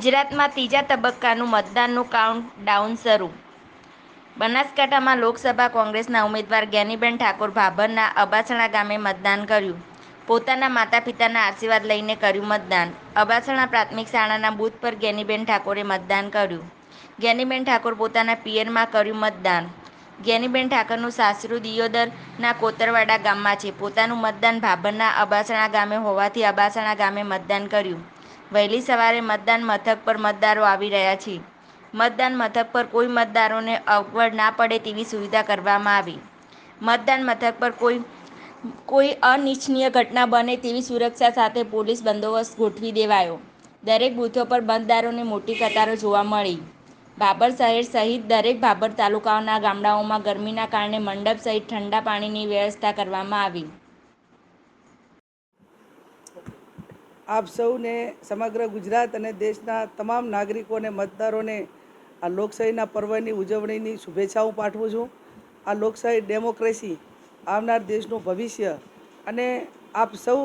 ગુજરાતમાં ત્રીજા તબક્કાનું મતદાનનું કાઉન્ટડાઉન શરૂ. બનાસકાંઠામાં લોકસભા કોંગ્રેસના ઉમેદવાર જ્ઞાનીબેન ઠાકોર ભાભરના અબાસણા ગામે મતદાન કર્યું. પોતાના માતા પિતાના આશીર્વાદ લઈને કર્યું મતદાન. અબાસણા પ્રાથમિક શાળાના બૂથ પર જ્ઞાનીબેન ઠાકોરે મતદાન કર્યું. જ્ઞાનીબેન ઠાકોર પોતાના પિયરમાં કર્યું મતદાન. જ્ઞાનીબેન ઠાકોરનું સાસરું દિયોદરના કોતરવાડા ગામમાં છે. પોતાનું મતદાન ભાભરના અબાસણા ગામે હોવાથી અબાસણા ગામે મતદાન કર્યું. વહેલી સવારે મતદાન મથક પર મતદારો આવી રહ્યા છે. મતદાન મથક પર કોઈ મતદારોને અગવડ ના પડે તેવી સુવિધા કરવામાં આવી. મતદાન મથક પર કોઈ કોઈ અનિચ્છનીય ઘટના બને તેવી સુરક્ષા સાથે પોલીસ બંદોબસ્ત ગોઠવી દેવાયો. દરેક બૂથો પર મતદારોની મોટી કતારો જોવા મળી. બાબર શહેર સહિત દરેક બાબર તાલુકાઓના ગામડાઓમાં ગરમીના કારણે મંડપ સહિત ઠંડા પાણીની વ્યવસ્થા કરવામાં આવી. આપ સૌને સમગ્ર ગુજરાત અને દેશના તમામ નાગરિકોને મતદારોને આ લોકશાહીના પર્વની ઉજવણીની શુભેચ્છાઓ પાઠવું છું. આ લોકશાહી ડેમોક્રેસી આવનાર દેશનું ભવિષ્ય અને આપ સૌ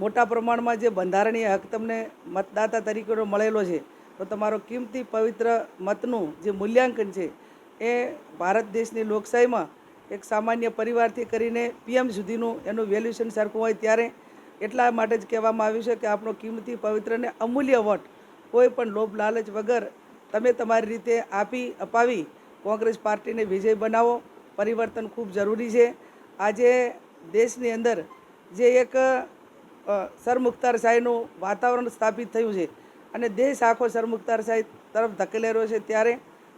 મોટા પ્રમાણમાં જે બંધારણીય હક તમને મતદાતા તરીકેનો મળેલો છે, તો તમારો કિંમતી પવિત્ર મતનું જે મૂલ્યાંકન છે, એ ભારત દેશની લોકશાહીમાં એક સામાન્ય પરિવારથી કરીને પીએમ સુધીનું એનું વેલ્યુશન સરખું હોય ત્યારે એટલા માટે જ કહેવામાં આવ્યું છે કે આપણો કિંમતી પવિત્ર અને અમૂલ્ય વોટ, કોઈ પણ લોભ, લાલચ વગર તમે તમારી રીતે આપી, અપાવી, કોંગ્રેસ પાર્ટીને વિજય બનાવો, પરિવર્તન ખૂબ જરૂરી છે. આજે દેશની અંદર જે એક સરમુખતારશાહીનું વાતાવરણ સ્થાપિત થયું છે અને દેશ આખો સરમુખતારશાહી તરફ ધકેલાઈ રહ્યો છે ત્યારે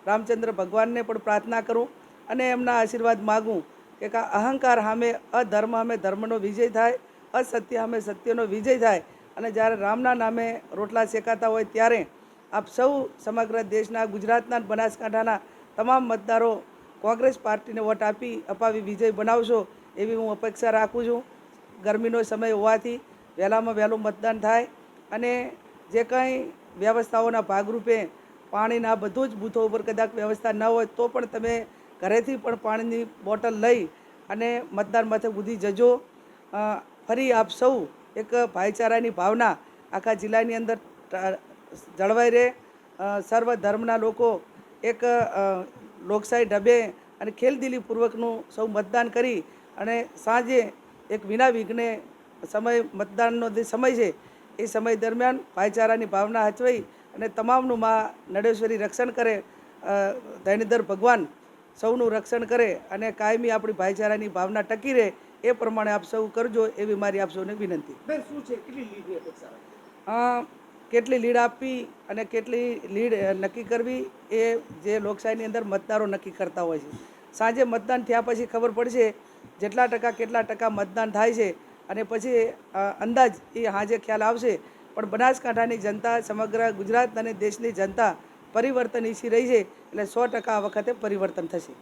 રામચંદ્ર ભગવાનને પણ પ્રાર્થના કરું અને એમના આશીર્વાદ માગું કે કા અહંકાર સામે, અધર્મ સામે ધર્મનો વિજય થાય અસત્ય અમે સત્યનો વિજય થાય અને જ્યારે રામના નામે રોટલા શેકાતા હોય ત્યારે આપ સૌ સમગ્ર દેશના, ગુજરાતના બનાસકાંઠાના તમામ મતદારો કોંગ્રેસ પાર્ટીને વોટ આપી અપાવી વિજય બનાવશો એવી હું અપેક્ષા રાખું છું. ગરમીનો સમય હોવાથી વહેલામાં વહેલું મતદાન થાય અને જે કંઈ વ્યવસ્થાઓના ભાગરૂપે પાણીના બધું જ બૂથો ઉપર કદાચ વ્યવસ્થા ન હોય તો પણ તમે ઘરેથી પણ પાણીની બોટલ લઈ અને મતદાન મથક સુધી જજો. ફરી આપ સૌ એક ભાઈચારાની ભાવના આખા જિલ્લાની અંદર જળવાઈ રહે. સર્વ ધર્મના લોકો એક લોકશાહી ઢબે અને ખેલદિલીપૂર્વકનું સૌ મતદાન કરી અને સાંજે એક વિના વિઘ્ને સમય મતદાનનો જે સમય છે એ સમય દરમિયાન ભાઈચારાની ભાવના હચવાઈ અને તમામનું મા નડેશ્વરી રક્ષણ કરે. અ, ભગવાન સૌનું રક્ષણ કરે અને કાયમી આપણી ભાઈચારાની ભાવના ટકી રહે. એ પ્રમાણે આપ સૌ કરજો એવી મારી આપ સૌને વિનંતી. બેન શું છે? કેટલી લીડની અપેક્ષા કેટલી લીડ આપવી અને કેટલી લીડ નક્કી કરવી એ જે લોકશાહીની અંદર મતદારો નક્કી કરતા હોય છે. સાંજે મતદાન થયા પછી ખબર પડશે જેટલા ટકા કેટલા ટકા મતદાન થાય છે અને પછી અંદાજ એ હાજે ખ્યાલ આવશે. પણ બનાસકાંઠાની જનતા સમગ્ર ગુજરાત અને દેશની જનતા પરિવર્તન ઈચ્છી રહી છે એટલે સો ટકા આ વખતે પરિવર્તન થશે.